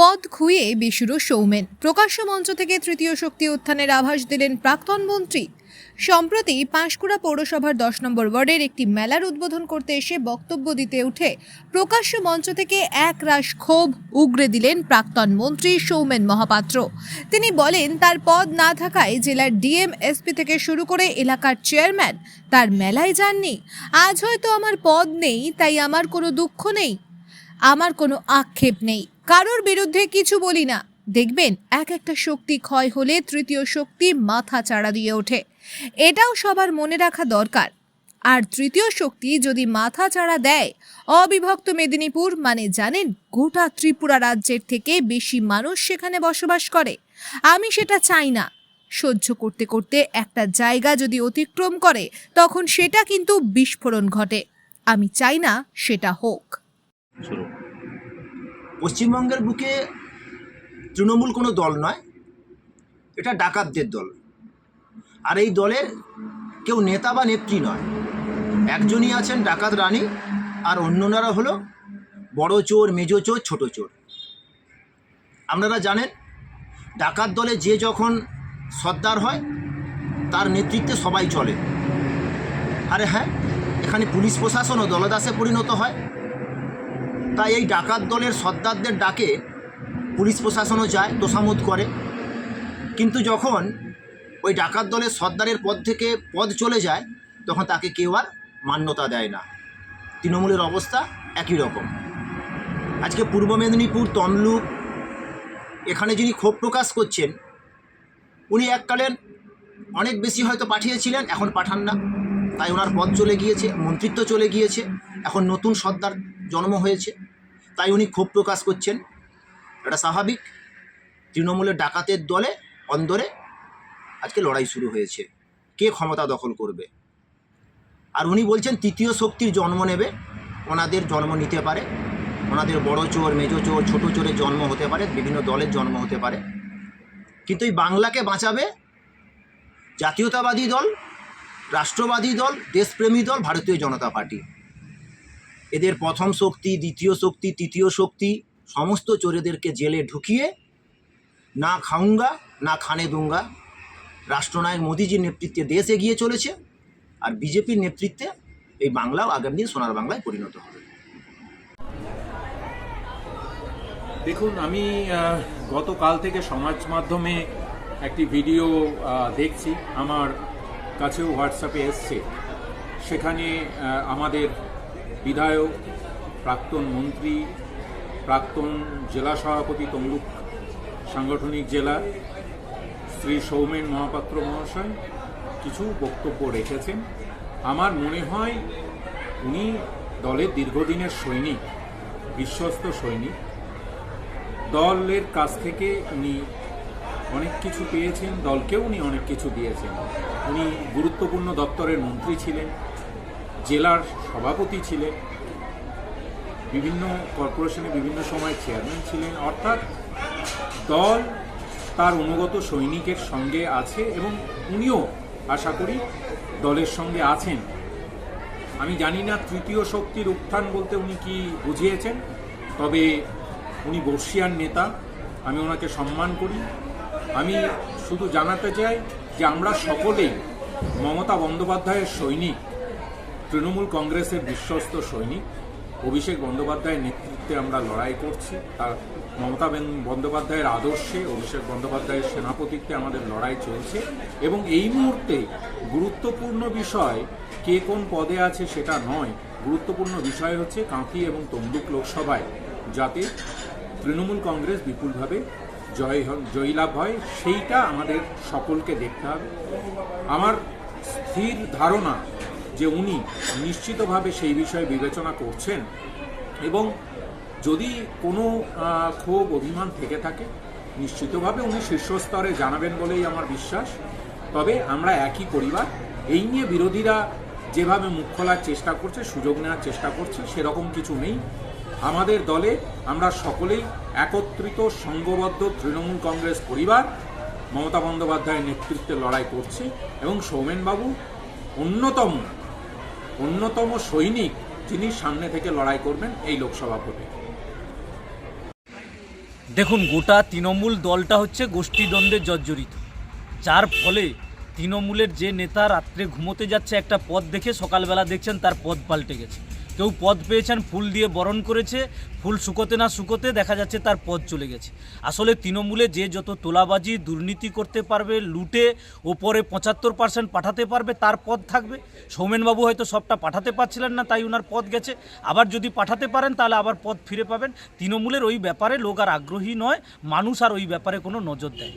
পদ খুইয়ে বেসুরো সৌমেন। প্রকাশ্য মঞ্চ থেকে তৃতীয় শক্তি উত্থানের আভাস দিলেন প্রাক্তন মন্ত্রী। সম্প্রতি পাঁশকুড়া পৌরসভার দশ নম্বর ওয়ার্ডের একটি মেলার উদ্বোধন করতে এসে বক্তব্য দিতে উঠে প্রকাশ্য মঞ্চ থেকে এক রাশ ক্ষোভ উগরে দিলেন প্রাক্তন মন্ত্রী সৌমেন মহাপাত্র। তিনি বলেন, তার পদ না থাকায় জেলার ডিএম এসপি থেকে শুরু করে এলাকার চেয়ারম্যান তার মেলায় যাননি। আজ হয়তো আমার পদ নেই, তাই আমার কোনো দুঃখ নেই। আমার কোনো আক্ষেপ নেই। কারোর বিরুদ্ধে কিছু বলি না। দেখবেন, এক একটা শক্তি ক্ষয় হলে তৃতীয় শক্তি মাথা চাড়া দিয়ে ওঠে। এটাও সবার মনে রাখা দরকার। আর তৃতীয় শক্তি যদি মাথা চাড়া দেয়, অবিভক্ত মেদিনীপুর মানে জানেন, গোটা ত্রিপুরা রাজ্যের থেকে বেশি মানুষ সেখানে বসবাস করে। আমি সেটা চাই না। সহ্য করতে করতে একটা জায়গা যদি অতিক্রম করে, তখন সেটা কিন্তু বিস্ফোরণ ঘটে। আমি চাই না সেটা হোক। পশ্চিমবঙ্গের বুকে তৃণমূল কোনো দল নয়, এটা ডাকাতদের দল। আর এই দলের কেউ নেতা বা নেত্রী নয়। একজনই আছেন ডাকাত রানী, আর অন্যরা হলো বড় চোর, মেজো চোর, ছোট চোর। আপনারা জানেন, ডাকাত দলে যে যখন সর্দার হয়, তার নেতৃত্বে সবাই চলে। আরে হ্যাঁ এখানে পুলিশ প্রশাসনও দলদাসে পরিণত হয়। তাই এই ডাকাত দলের সর্দারদের ডাকে পুলিশ প্রশাসনও যায় তোষামত করে। কিন্তু যখন ওই ডাকাত দলের সর্দারের পদ থেকে পদ চলে যায়, তখন তাকে কেউ আর মান্যতা দেয় না। তৃণমূলের অবস্থা একই রকম। আজকে পূর্ব মেদিনীপুর তমলুক, এখানে যিনি ক্ষোভ প্রকাশ করছেন, উনি এককালীন অনেক বেশি হয়তো পাঠিয়েছিলেন, এখন পাঠান না। তাই ওনার পদ চলে গিয়েছে, মন্ত্রিত্ব চলে গিয়েছে, এখন নতুন সর্দার জন্ম হয়েছে। তাই উনি ক্ষোভ প্রকাশ করছেন। এটা স্বাভাবিক। তৃণমূলের ডাকাতের দলে, অন্দরে আজকে লড়াই শুরু হয়েছে। কে ক্ষমতা দখল করবে? আর উনি বলছেন, তৃতীয় শক্তির জন্ম নেবে। ওনাদের জন্ম নিতে পারে। ওনাদের বড় চোর, মেজো চোর, ছোটো চোরের জন্ম হতে পারে। বিভিন্ন দলের জন্ম হতে পারে। কিন্তু এই বাংলাকে বাঁচাবে জাতীয়তাবাদী দল, রাষ্ট্রবাদী দল, দেশপ্রেমী দল, ভারতীয় জনতা পার্টি। এদের প্রথম শক্তি, দ্বিতীয় শক্তি, তৃতীয় শক্তি, সমস্ত চোরেদেরকে জেলে ঢুকিয়ে না খাউঙ্গা না খানে দুঙ্গা। রাষ্ট্রনায়ক মোদীজির নেতৃত্বে দেশ এগিয়ে চলেছে আর বিজেপির নেতৃত্বে এই বাংলাও আগামী দিন সোনার বাংলায় পরিণত হবে। দেখুন, আমি গতকাল থেকে সমাজ মাধ্যমে একটি ভিডিও দেখছি। আমার কাছেও হোয়াটসঅ্যাপে এসছে। সেখানে আমাদের বিধায়ক, প্রাক্তন মন্ত্রী, প্রাক্তন জেলা সভাপতি তমলুক, সাংগঠনিক জেলা, শ্রী সৌমেন মহাপাত্র মহাশয় কিছু বক্তব্য রেখেছেন। আমার মনে হয় উনি দলের দীর্ঘদিনের সৈনিক, বিশ্বস্ত সৈনিক। দলের কাছ থেকে উনি অনেক কিছু পেয়েছেন, দলকেও উনি অনেক কিছু দিয়েছেন। উনি গুরুত্বপূর্ণ দপ্তরের মন্ত্রী ছিলেন। জেলার সভাপতি ছিলেন, বিভিন্ন কর্পোরেশনে বিভিন্ন সময় চেয়ারম্যান ছিলেন, অর্থাৎ দল তার অনুগত সৈনিকের সঙ্গে আছে এবং উনিও আশা করি দলের সঙ্গে আছেন। আমি জানি না তৃতীয় শক্তির উত্থান বলতে উনি কি বুঝিয়েছেন, তবে উনি বর্ষিয়ার নেতা, আমি ওনাকে সম্মান করি। আমি শুধু জানাতে চাই যে আমরা সকলেই মমতা বন্দ্যোপাধ্যায়ের সৈনিক তৃণমূল কংগ্রেসের বিশ্বস্ত সৈনিক, অভিষেক বন্দ্যোপাধ্যায়ের নেতৃত্বে আমরা লড়াই করছি, তার মমতা বেন- বন্দ্যোপাধ্যায়ের আদর্শে, অভিষেক বন্দ্যোপাধ্যায়ের সেনাপতিত্বে আমাদের লড়াই চলছে এবং এই মুহূর্তে গুরুত্বপূর্ণ বিষয় কে কোন পদে আছে সেটা নয়, গুরুত্বপূর্ণ বিষয় হচ্ছে কাঁথি এবং তমলুক লোকসভায় যাতে তৃণমূল কংগ্রেস বিপুলভাবে জয় জয়লাভ হয়, সেইটা আমাদের সকলকে দেখতে হবে। আমার স্থির ধারণা যে উনি নিশ্চিতভাবে সেই বিষয়ে বিবেচনা করছেন এবং যদি কোনো ক্ষোভ, অভিমান থেকে থাকে, নিশ্চিতভাবে উনি শীর্ষস্তরে জানাবেন বলেই আমার বিশ্বাস। তবে আমরা একই পরিবার, এই নিয়ে বিরোধীরা যেভাবে মুখ খোলার চেষ্টা করছে, সুযোগ নেওয়ার চেষ্টা করছে, সেরকম কিছু নেই। আমাদের দলে আমরা সকলেই একত্রিত, সংঘবদ্ধ তৃণমূল কংগ্রেস পরিবার মমতা বন্দ্যোপাধ্যায়ের নেতৃত্বে লড়াই করছে এবং সৌমেনবাবু অন্যতম অন্যতম সৈনিক যিনি সামনে থেকে লড়াই করবেন এই লোকসভা ভোটে। দেখুন, গোটা তৃণমূল দলটা হচ্ছে গোষ্ঠীদ্বন্দ্বে জর্জরিত। যার ফলে তৃণমূলের যে নেতা রাত্রে ঘুমোতে যাচ্ছে, একটা পদ দেখে সকালবেলা দেখছেন তার পদ পাল্টে গেছে। কেউ পদ পেয়েছেন, ফুল দিয়ে বরণ করেছে, ফুল শুকোতে না শুকোতে দেখা যাচ্ছে তার পদ চলে গেছে। আসলে তৃণমূলে যে যত তোলাবাজি, দুর্নীতি করতে পারবে, লুটে ওপরে পঁচাত্তর পার্সেন্ট পাঠাতে পারবে, তার পদ থাকবে। সৌমেনবাবু হয়তো সবটা পাঠাতে পারছিলেন না, তাই ওনার পদ গেছে। আবার যদি পাঠাতে পারেন, তাহলে আবার পদ ফিরে পাবেন। তৃণমূলের ওই ব্যাপারে লোক আর আগ্রহী নয়, মানুষ আর ওই ব্যাপারে কোনো নজর দেয়।